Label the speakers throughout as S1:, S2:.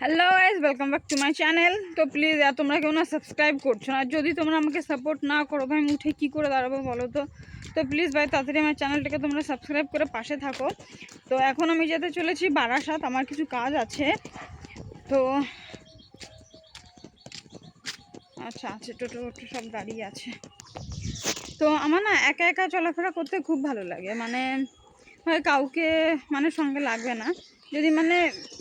S1: Hello guys welcome back to my channel তো please তোমরা কেউ না সাবস্ক্রাইব করছ না যদি তোমরা আমাকে সাপোর্ট না করো, ভাই, আমি উঠে কী করে দাঁড়াবো বলো তো? তো প্লিজ ভাই, তাড়াতাড়ি আমার চ্যানেলটাকে তোমরা সাবস্ক্রাইব করে পাশে থাকো। তো এখন আমি যেতে চলেছি বারাসাত, আমার কিছু কাজ আছে। তো আচ্ছা আছে, টোটো টোটো সব দাঁড়িয়ে আছে। তো আমার না একা একা চলাফেরা করতে খুব ভালো লাগে মানে কাউকে মানে সঙ্গে লাগবে না। যদি মানে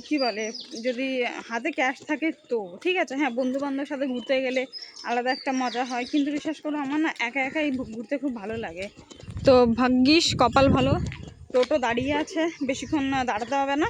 S1: কি বলে, যদি হাতে ক্যাশ থাকে তো, ঠিক আছে হ্যাঁ বন্ধু বান্ধবের সাথে ঘুরতে গেলে আলাদা একটা মজা হয়, কিন্তু বিশ্বাস করো, আমার না একা একাই ঘুরতে খুব ভালো লাগে। তো ভাগ্যিস কপাল ভালো, টোটো দাঁড়িয়ে আছে, বেশিক্ষণ দাঁড়াতে হবে না।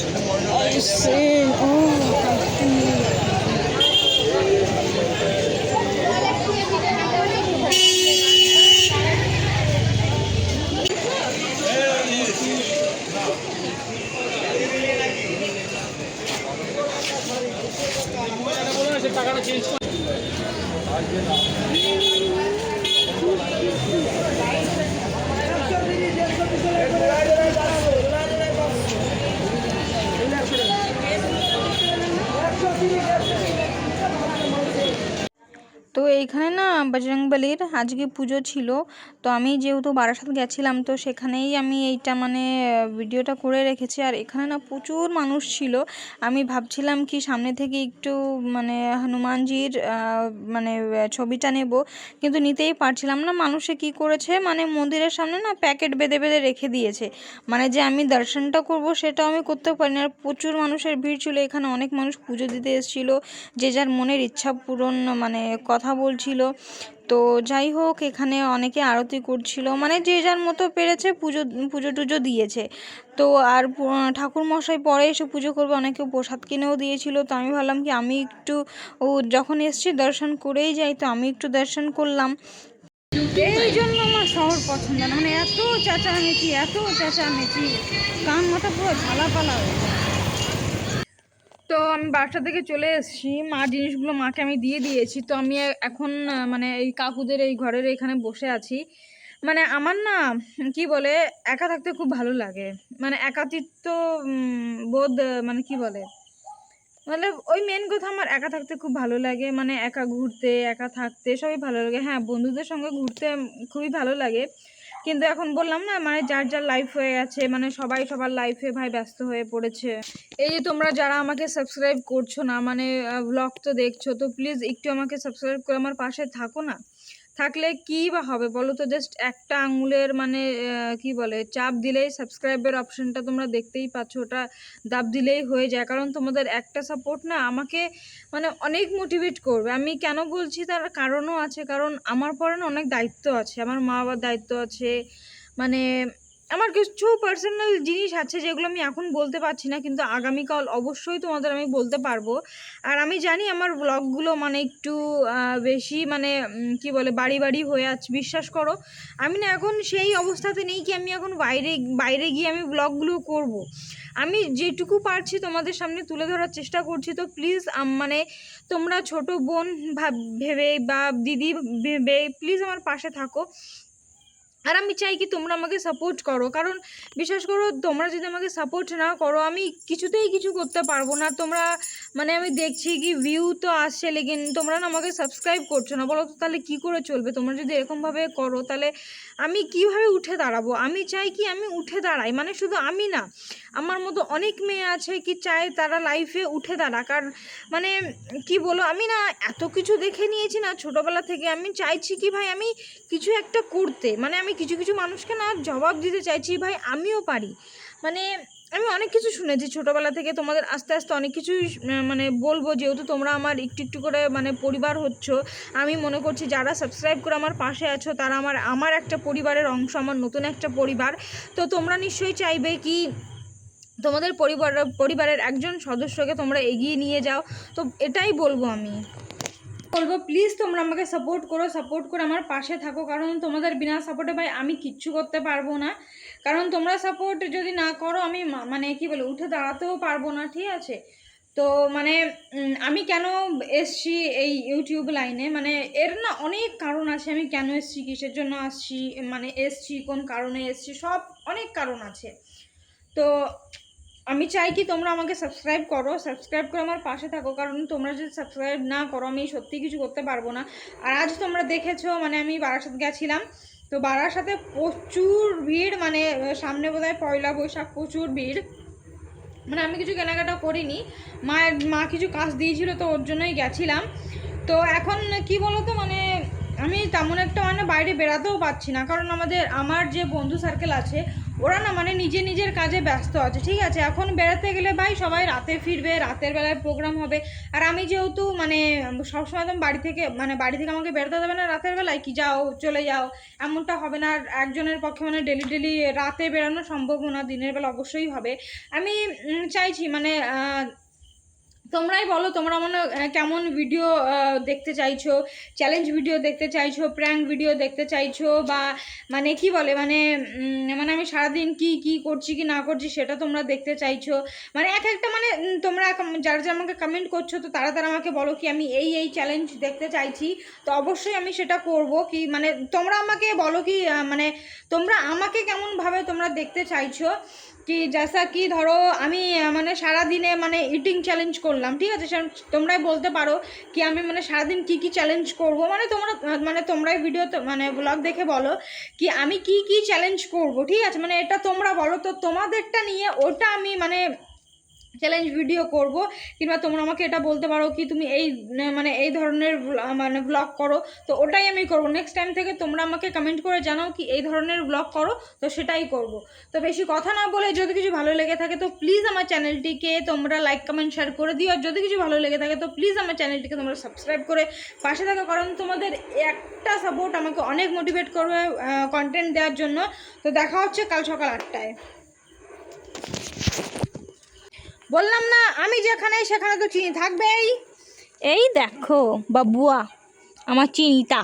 S1: I see. Oh, Kashmir. তো Yes. এইখানে না বজরংবলির আজকে পুজো ছিল। তো আমি যেহেতু বারাসাত গেছিলাম, তো সেখানেই আমি এইটা মানে ভিডিওটা করে রেখেছি। আর এখানে না প্রচুর মানুষ ছিল। আমি ভাবছিলাম কি সামনে থেকে একটু মানে হনুমানজির মানে ছবিটা নেব। কিন্তু নিতেই পারছিলাম না। মানুষে কি করেছে? মানে মন্দিরের সামনে না প্যাকেট বেঁধে বেঁধে রেখে দিয়েছে। মানে যে আমি দর্শনটা করব সেটাও আমি করতে পারি না আর প্রচুর মানুষের ভিড় ছিল। এখানে অনেক মানুষ পুজো দিতে এসেছিল। যে যার মনের ইচ্ছা পূরণ মানে কথা বলছিল। তো যাই হোক, এখানে অনেকে আরতি করছিল। মানে যে যার মতো পেরেছে পুজো পুজো টুজো দিয়েছে। তো আর ঠাকুর মশাই পরে এসে পুজো করবে, অনেকে প্রসাদ কিনেও দিয়েছিল। তো আমি ভাবলাম কি, আমি একটু, ও যখন এসছি দর্শন করেই যাই, তো আমি একটু দর্শন করলাম। এই জন্য আমার শহর পছন্দ না। মানে এত চেঁচামেচি এত চেঁচামেচি। কান মাথা পুরো ঝালাপালা হয়ে যায়। তো আমি বাসা থেকে চলে এসেছি। মা জিনিসগুলো মাকে আমি দিয়ে দিয়েছি। তো আমি এখন মানে এই কাকুদের এই ঘরের এখানে বসে আছি। মানে আমার না কি বলে একা থাকতে খুব ভালো লাগে। মানে একাকিত্ব উম, বোধ মানে কি বলে মানে ওই মেন কথা আমার একা থাকতে খুব ভালো লাগে। মানে একা ঘুরতে একা থাকতে সবই ভালো লাগে। হ্যাঁ বন্ধুদের সঙ্গে ঘুরতে খুবই ভালো লাগে। কিন্তু এখন বললাম না মানে যার যার লাইফ হয়ে গেছে মানে সবাই সবার লাইফে ভাই ব্যস্ত হয়ে পড়েছে। এই যে তোমরা যারা আমাকে সাবস্ক্রাইব করছ না মানে ব্লগ তো দেখছ, তো প্লিজ একটু আমাকে সাবস্ক্রাইব করে আমার পাশে থাকো না। থাকলে কি বা হবে বলো তো? জাস্ট একটা আঙুলের মানে কি বলে, চাপ দিলেই সাবস্ক্রাইবের অপশনটা তোমরা দেখতেই পাচ্ছ, ওটা দাব দিলেই হয়ে যায়। কারণ তোমাদের একটা সাপোর্ট না আমাকে মানে অনেক মোটিভেট করবে। আমি কেন বলছি তার কারণও আছে। কারণ আমার পরে না অনেক দায়িত্ব আছে। আমার মা বাবার দায়িত্ব আছে। মানে আমার কিছু পার্সোনাল জিনিস আছে যেগুলো আমি এখন বলতে পারছি না, কিন্তু আগামীকাল অবশ্যই তোমাদের আমি বলতে পারব। আর আমি জানি আমার ব্লগগুলো মানে একটু বেশি মানে কি বলে, বাড়ি বাড়ি হয়ে আছে, বিশ্বাস করো। আমি না এখন সেই অবস্থাতে নেই কি আমি এখন বাইরে বাইরে গিয়ে আমি ব্লগগুলো করব। আমি যেটুকু পারছি তোমাদের সামনে তুলে ধরার চেষ্টা করছি, তো প্লিজ মানে তোমরা ছোট বোন ভাব- ভেবে বা দিদি ভেবে প্লিজ আমার পাশে থাকো। আর আমি চাই কি তোমরা আমাকে সাপোর্ট করো। কারণ বিশ্বাস করো, তোমরা যদি আমাকে সাপোর্ট না করো, আমি কিছুতেই কিছু করতে পারব না। তোমরা মানে আমি দেখছি কি ভিউ তো আসছে, লেকিন তোমরা না আমাকে সাবস্ক্রাইব করছ না। বলো তাহলে কী করে চলবে? তোমরা যদি এরকমভাবে করো, তাহলে আমি কীভাবে উঠে দাঁড়াবো? আমি চাই কি আমি উঠে দাঁড়াই। মানে শুধু আমি না, আমার মতো অনেক মেয়ে আছে কি চায় তারা লাইফে উঠে দাঁড়াক। আর মানে কি বলো, আমি না এত কিছু দেখে নিয়েছি না ছোটোবেলা থেকে। আমি চাইছি কি ভাই আমি কিছু একটা করতে। মানে আমি কিছু কিছু মানুষকে না জবাব দিতে চাইছি, ভাই, আমিও পারি। মানে আমি অনেক কিছু শুনেছি ছোটোবেলা থেকে, তোমাদের আস্তে আস্তে অনেক কিছুই মানে বলব, যেহেতু তোমরা আমার একটু একটু করে মানে পরিবার হচ্ছ, আমি মনে করছি যারা সাবস্ক্রাইব করে আমার পাশে আছো, তারা আমার আমার একটা পরিবারের অংশ, আমার নতুন একটা পরিবার। তো তোমরা নিশ্চয়ই চাইবে কি তোমাদের পরিবার, পরিবারের একজন সদস্যকে তোমরা এগিয়ে নিয়ে যাও। তো এটাই বলব আমি। বলব প্লিজ তোমরা আমাকে সাপোর্ট করো সাপোর্ট করে আমার পাশে থাকো। কারণ তোমাদের বিনা সাপোর্টে ভাই আমি কিচ্ছু করতে পারব না। কারণ তোমরা সাপোর্ট যদি না করো, আমি মানে কি বলে উঠে দাঁড়াতেও পারব না, ঠিক আছে? তো মানে আমি কেন এসছি এই ইউটিউব লাইনে মানে এর না অনেক কারণ আছে, আমি কেন এসছি, কিসের জন্য আসছি মানে এসছি, কোন কারণে এসছি, সব অনেক কারণ আছে। তো আমি চাই কি তোমরা আমাকে সাবস্ক্রাইব করো সাবস্ক্রাইব করে আমার পাশে থাকো, কারণ তোমরা যদি সাবস্ক্রাইব না করো, আমি সত্যি কিছু করতে পারব না। আর আজ তোমরা দেখেছ মানে আমি বারাসাত গেছিলাম, তো বারাসাতে প্রচুর ভিড় মানে সামনে বোধহয় পয়লা বৈশাখ প্রচুর ভিড়। মানে আমি কিছু কেনাকাটা করিনি, মায়ের, মা কিছু কাজ দিয়েছিল, তো ওর জন্যই গেছিলাম। তো এখন কি বলো তো মানে আমি তেমন একটা মানে বাইরে বেরাতেও পাচ্ছি না, কারণ আমাদের, আমার যে বন্ধু সার্কেল আছে ওরা না মানে নিজে নিজের কাজে ব্যস্ত আছে, ঠিক আছে? এখন বেড়াতে গেলে ভাই সবাই রাতে ফিরবে, রাতের বেলায় প্রোগ্রাম হবে। আর আমি যেহেতু মানে সবসময় তো বাড়ি থেকে মানে বাড়ি থেকে আমাকে বেরোতে দেবে না রাতের বেলায়, কি যাও, চলে যাও, এমনটা হবে না। একজনের পক্ষে মানে ডেলি ডেলি রাতে বেরোনো সম্ভব না, দিনের বেলা অবশ্যই হবে। আমি চাইছি মানে তোমরাই বলো, তোমরা মানে কেমন ভিডিও দেখতে চাইছো? চ্যালেঞ্জ ভিডিও দেখতে চাইছো? প্র্যাঙ্ক ভিডিও দেখতে চাইছো? বা মানে কি বলে মানে মানে আমি সারাদিন কি কি করছি, কি না করছি, সেটা তোমরা দেখতে চাইছো? মানে এক একটা মানে তোমরা যারা যারা আমাকে কমেন্ট করছ, তো তারা তারা আমাকে বলো কি আমি এই এই চ্যালেঞ্জ দেখতে চাইছি, তো অবশ্যই আমি সেটা করব কি মানে তোমরা আমাকে বলো কি মানে তোমরা আমাকে কেমনভাবে তোমরা দেখতে চাইছো? কি জাসা কি ধরো, আমি মানে সারাদিনে মানে ইটিং চ্যালেঞ্জ করলাম, ঠিক আছে? তোমরাই বলতে পারো কি আমি মানে সারাদিন কি কি চ্যালেঞ্জ করব? মানে তোমরা মানে তোমরাই ভিডিও মানে ব্লগ দেখে বলো কি আমি কি কি চ্যালেঞ্জ করব, ঠিক আছে? মানে এটা তোমরা বলো, তো তোমাদেরটা নিয়ে ওটা আমি মানে চ্যালেঞ্জ ভিডিও করব, কিংবা তোমরা আমাকে এটা বলতে পারো কি তুমি এই মানে এই ধরনের মানে ব্লগ করো, তো ওটাই আমি করব। নেক্সট টাইম থেকে তোমরা আমাকে কমেন্ট করে জানাও কি এই ধরনের ব্লগ করো, তো সেটাই করব। তো বেশি কথা না বলে যদি কিছু ভালো লেগে থাকে, তো প্লিজ আমার চ্যানেলটিকে তোমরা লাইক কমেন্ট শেয়ার করে দিও। আর যদি কিছু ভালো লেগে থাকে, তো প্লিজ আমার চ্যানেলটিকে তোমরা সাবস্ক্রাইব করে পাশে থাকো, কারণ তোমাদের একটা সাপোর্ট আমাকে অনেক মোটিভেট করবে কন্টেন্ট দেওয়ার জন্য। তো দেখা হচ্ছে কাল সকাল আটটায়। বললাম না আমি যেখানে সেখানে তো চিনি থাকবেই। এই দেখো বাবুয়া আমার চিনিতা